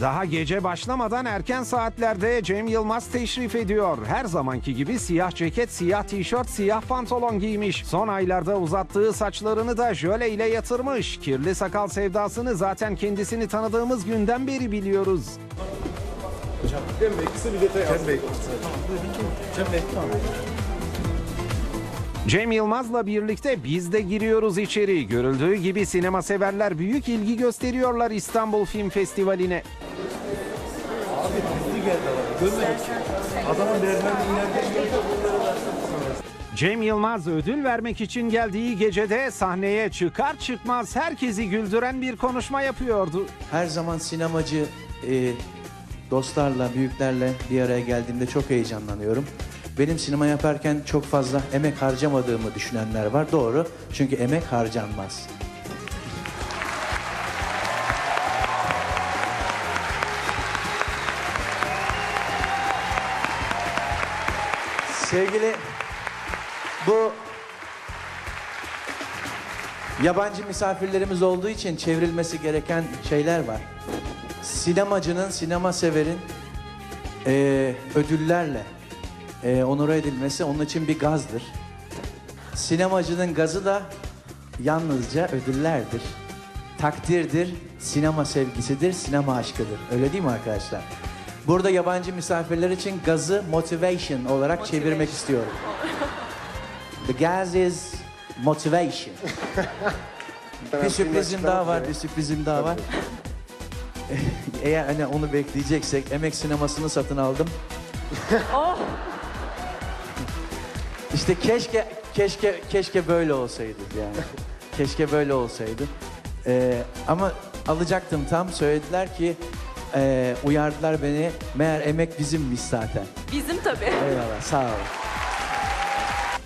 Daha gece başlamadan erken saatlerde Cem Yılmaz teşrif ediyor. Her zamanki gibi siyah ceket, siyah tişört, siyah pantolon giymiş. Son aylarda uzattığı saçlarını da jöle ile yatırmış. Kirli sakal sevdasını zaten kendisini tanıdığımız günden beri biliyoruz. Cem Bey kısa bir detay Cem Bey. Cem Bey. Cem Yılmaz'la birlikte biz de giriyoruz içeri. Görüldüğü gibi sinema severler büyük ilgi gösteriyorlar İstanbul Film Festivali'ne. Abi hızlı geldi adam. Görmedik. Adamın inerken Cem Yılmaz ödül vermek için geldiği gecede sahneye çıkar çıkmaz herkesi güldüren bir konuşma yapıyordu. Her zaman sinemacı e, dostlarla, büyüklerle bir araya geldiğimde çok heyecanlanıyorum. Benim sinema yaparken çok fazla emek harcamadığımı düşünenler var. Doğru. Çünkü emek harcanmaz. Sevgili bu yabancı misafirlerimiz olduğu için çevrilmesi gereken şeyler var. Sinemacının, sinema severin eee, ödüllerle eee onore edilmesi onun için bir gazdır. Sinemacının gazı da yalnızca ödüllerdir. Takdirdir, sinema sevgisidir, sinema aşkıdır. Öyle değil mi arkadaşlar? Burada yabancı misafirler için gazı motivation olarak çevirmek istiyorum. The gas is motivation. bir sürprizim daha var, bir sürprizim daha var. Eğer hani onu bekleyeceksek emek sinemasını satın aldım. İşte keşke keşke keşke böyle olsaydı yani. keşke böyle olsaydı. Ee, ama alacaktım tam söylediler ki e, uyardılar beni. Meğer emek bizimmiş zaten. Bizim tabii. Eyvallah sağ olun.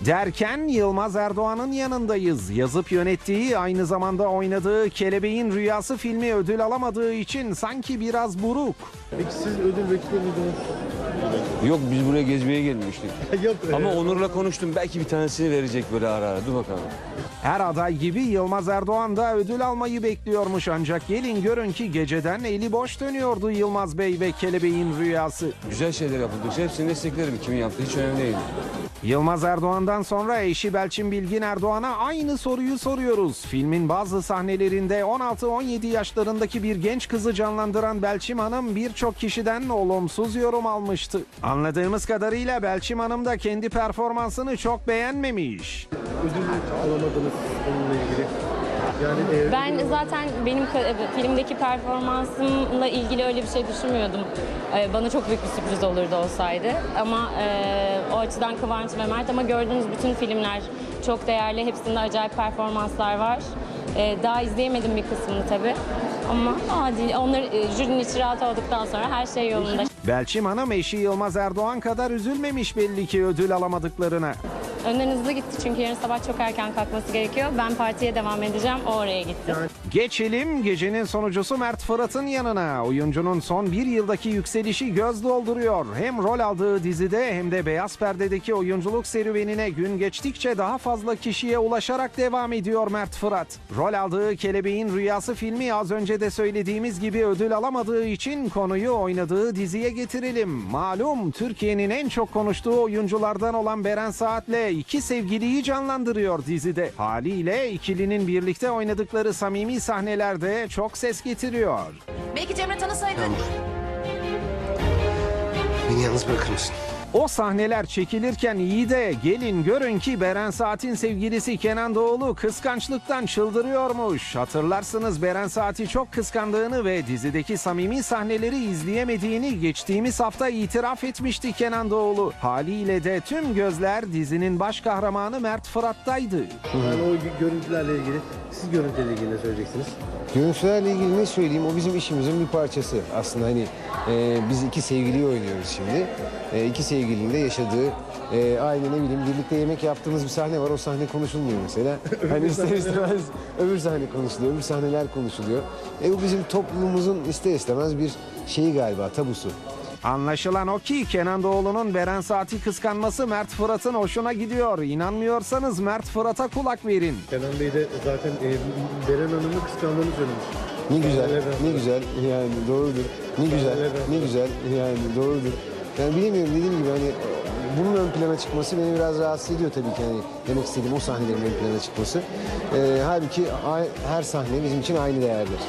Derken Yılmaz Erdoğan'ın yanındayız. Yazıp yönettiği aynı zamanda oynadığı Kelebeğin Rüyası filmi ödül alamadığı için sanki biraz buruk. Peki siz ödül bekliyor muydunuz? Yok biz buraya gezmeye gelmiştik. Yok. Ama e, Onur'la konuştum. Belki bir tanesini verecek böyle ara ara. Dur bakalım. Her aday gibi Yılmaz Erdoğan da ödül almayı bekliyormuş ancak gelin görün ki geceden eli boş dönüyordu Yılmaz Bey ve Kelebeğin Rüyası. Güzel şeyler yapıldıkça hepsini desteklerim. Kimin yaptığı hiç önemli değil. Yılmaz Erdoğan'dan sonra eşi Belçin Bilgin Erdoğan'a aynı soruyu soruyoruz. Filmin bazı sahnelerinde 16-17 yaşlarındaki bir genç kızı canlandıran Belçim Hanım birçok kişiden olumsuz yorum almıştı. Anladığımız kadarıyla Belçim Hanım da kendi performansını çok beğenmemiş. ödül alamadınız onunla ilgili. Yani e, Ben zaten benim ka- filmdeki performansımla ilgili öyle bir şey düşünmüyordum. Ee, Bana çok büyük bir sürpriz olurdu olsaydı. Ama e, o açıdan Kıvanç ve Mert ama gördüğünüz bütün filmler çok değerli. Hepsinde acayip performanslar var. Ee, Daha izleyemedim bir kısmını tabii. Ama adil. Onlar e, jürinin içi rahat olduktan sonra her şey yolunda. Belçim Hanım eşi Yılmaz Erdoğan kadar üzülmemiş belli ki ödül alamadıklarına. Önden hızlı gitti çünkü yarın sabah çok erken kalkması gerekiyor. Ben partiye devam edeceğim. O oraya gitti. Geçelim gecenin sonucusu Mert Fırat'ın yanına. Oyuncunun son bir yıldaki yükselişi göz dolduruyor. Hem rol aldığı dizide hem de beyaz perdedeki oyunculuk serüvenine gün geçtikçe daha fazla kişiye ulaşarak devam ediyor Mert Fırat. Rol aldığı Kelebeğin Rüyası filmi az önce de söylediğimiz gibi ödül alamadığı için konuyu oynadığı diziye getirelim. Malum Türkiye'nin en çok konuştuğu oyunculardan olan Beren Saat'le iki sevgiliyi canlandırıyor dizide. Haliyle ikilinin birlikte oynadıkları samimi sahnelerde çok ses getiriyor. Belki Cemre tanısaydı. Beni yalnız bırakır mısın? O sahneler çekilirken iyi de gelin görün ki Beren Saat'in sevgilisi Kenan Doğulu kıskançlıktan çıldırıyormuş. Hatırlarsınız Beren Saat'i çok kıskandığını ve dizideki samimi sahneleri izleyemediğini geçtiğimiz hafta itiraf etmişti Kenan Doğulu. Haliyle de tüm gözler dizinin baş kahramanı Mert Fırat'taydı. yani o görüntülerle ilgili, siz görüntülerle ilgili ne söyleyeceksiniz? Görüntülerle ilgili ne söyleyeyim? O bizim işimizin bir parçası. Aslında hani e, biz iki sevgiliyi oynuyoruz şimdi. E, iki sevgilinin de yaşadığı e, aynı ne bileyim birlikte yemek yaptığımız bir sahne var. O sahne konuşulmuyor mesela. hani ister istemez öbür sahne konuşuluyor, öbür sahneler konuşuluyor. E, bu bizim toplumumuzun ister istemez bir şeyi galiba, tabusu. Anlaşılan o ki Kenan Doğulu'nun Beren Saat'i kıskanması Mert Fırat'ın hoşuna gidiyor. İnanmıyorsanız Mert Fırat'a kulak verin. Kenan Bey de zaten e, Beren Hanım'ı kıskandığını söylemiş. Ne güzel, ne güzel yani doğrudur. Ne güzel, ne güzel yani doğrudur. Yani bilemiyorum dediğim gibi hani bunun ön plana çıkması beni biraz rahatsız ediyor tabii ki. Yani demek istediğim o sahnelerin ön plana çıkması. Ee, halbuki her sahne bizim için aynı değerdir.